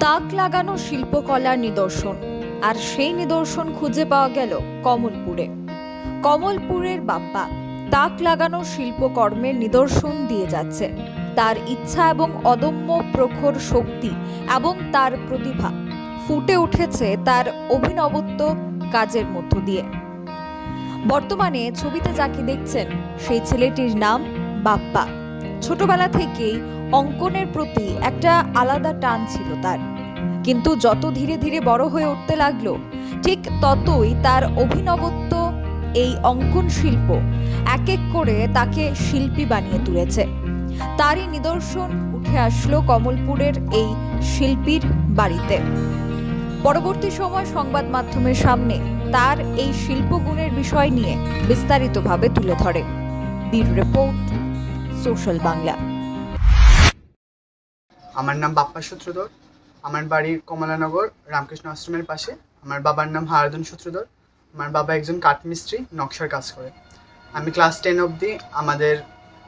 তাক লাগানো শিল্পকলার নিদর্শন। আর সেই নিদর্শন খুঁজে পাওয়া গেল কমলপুরে। কমলপুরের বাপ্পা তাক লাগানো শিল্পকর্মের নিদর্শন দিয়ে যাচ্ছে। তার ইচ্ছা এবং অদম্য প্রখর শক্তি এবং তার প্রতিভা ফুটে উঠেছে তার অভিনবত্ব কাজের মধ্য দিয়ে। বর্তমানে ছবিতে যাকে দেখছেন, সেই ছেলেটির নাম বাপ্পা। ছোটবেলা থেকেই অঙ্কনের প্রতি একটা আলাদা টান ছিল তার। কিন্তু যত ধীরে ধীরে বড় হয়ে উঠতে লাগল, ঠিক ততই তার অভিনবত্ব এই অঙ্কন শিল্প এক এক করে তাকে শিল্পী বানিয়ে তুলেছে। তারই নিদর্শন উঠে আসলো কমলপুরের এই শিল্পীর বাড়িতে। পরবর্তী সময় সংবাদ মাধ্যমের সামনে তার এই শিল্পগুণের বিষয় নিয়ে বিস্তারিতভাবে তুলে ধরে। Bureau report social Bangla. আমার নাম বাপ্পা সূত্রধর। আমার বাড়ি কমলানগর, রামকৃষ্ণ আশ্রমের পাশে। আমার বাবার নাম হারাদন সূত্রধর। আমার বাবা একজন কাঠমিস্ত্রি, নকশার কাজ করে। আমি ক্লাস টেন অবধি আমাদের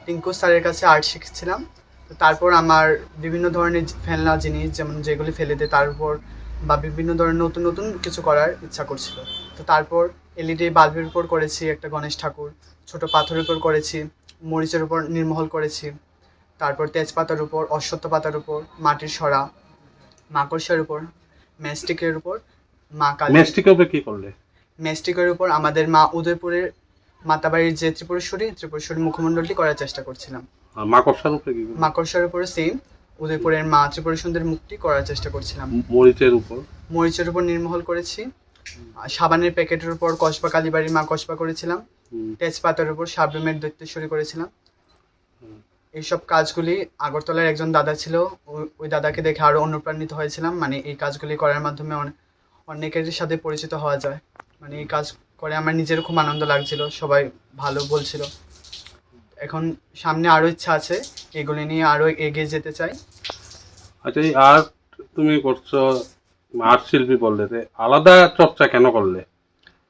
টিঙ্কু স্যারের কাছে আর্ট শিখছিলাম। তো তারপর আমার বিভিন্ন ধরনের ফেলনা জিনিস, যেমন যেগুলি ফেলে দেয় তার উপর বা বিভিন্ন ধরনের নতুন নতুন কিছু করার ইচ্ছা করছিল। তো তারপর এলইডি বাল্বের উপর করেছি একটা গণেশ ঠাকুর, ছোট পাথরের উপর করেছি। মরিচের উপর নির্মহল করেছি। তারপর তেজপাতার উপর অশ্বত্থ পাতার উপর মাটির সরা মাকড়সার উপর ম্যাস্টিকের উপর মা কালী। মেস্টিকের উপরে কি করলে? ম্যাস্টিকের উপর আমাদের মা উদয়পুরের মাতাবাড়ির যে ত্রিপুরেশ্বরী ত্রিপুরেশ্বরী মুখমণ্ডলটি করার চেষ্টা করছিলাম। মাকড়সার উপরে কি মাকড়সার উপরে সেম উদয়পুরের মা ত্রিপুরা সুন্দর মুক্তি করার চেষ্টা করছিলাম। মরিচের উপর? মরিচের উপর নির্মহল করেছি। আর সাবানের প্যাকেটের উপর কসবা কালীবাড়ির মা কসবা করেছিলাম। তেজপাতার উপর দৈত্য শুরু করেছিলাম। এইসব কাজগুলি আগরতলার একজন দাদা ছিল ওই- দাদাকে দেখে আরও অনুপ্রাণিত হয়েছিলাম। মানে এই কাজগুলি করার মাধ্যমে অনে- অনেকের সাথে পরিচিত হওয়া যায়। মানে এই কাজ করে আমার নিজেরও খুব আনন্দ লাগছিল সবাই ভালো বলছিল। এখন সামনে আরও ইচ্ছা আছে এগুলি নিয়ে আরও এগিয়ে যেতে চাই। আচ্ছা এই আর্ট তুমি করছ আর্ট শিল্পী বললে আলাদা চর্চা কেন করলে?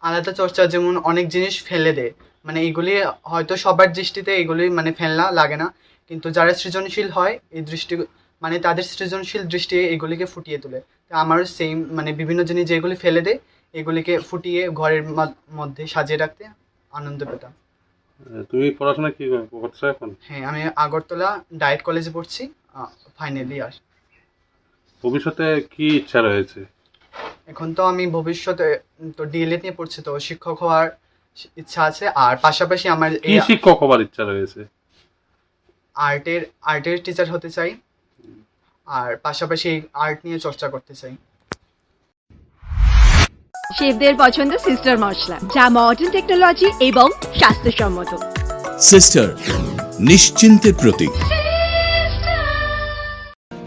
আলাদা চর্চা যেমন অনেক জিনিস ফেলে দেয়। মানে এগুলি হয়তো সবার দৃষ্টিতে এগুলি মানে ফেলনা লাগে না। কিন্তু যারা সৃজনশীল হয় এই দৃষ্টি মানে তাদের সৃজনশীল দৃষ্টি এগুলিকে ফুটিয়ে তোলে। তো আমারও সেম মানে বিভিন্ন জিনিস যেগুলি ফেলে দেয় এগুলিকে ফুটিয়ে ঘরের মধ্যে সাজিয়ে রাখতে আনন্দ পেতাম। তুমি পড়াশোনা কি করছ এখন? হ্যাঁ আমি আগরতলা ডায়েট কলেজে পড়ছি ফাইনাল ইয়ার ভবিষ্যতে কি ইচ্ছা রয়েছে? এখন তো আমি ভবিষ্যতে তো ডিএলএড নিয়ে পড়ছি তো শিক্ষক হওয়ার ইচ্ছা আছে। আর পাশাপাশি আমার কি এই শিক্ষক হওয়ার ইচ্ছা রয়েছে? আর্টের আর্টের টিচার হতে চাই। আর পাশাপাশি আর্ট নিয়ে চর্চা করতে চাই। শেফদের পছন্দ সিস্টার মশলা যা মডার্ন টেকনোলজি এবং স্বাস্থ্যসম্মত। সিস্টার নিশ্চিন্তের প্রতীক।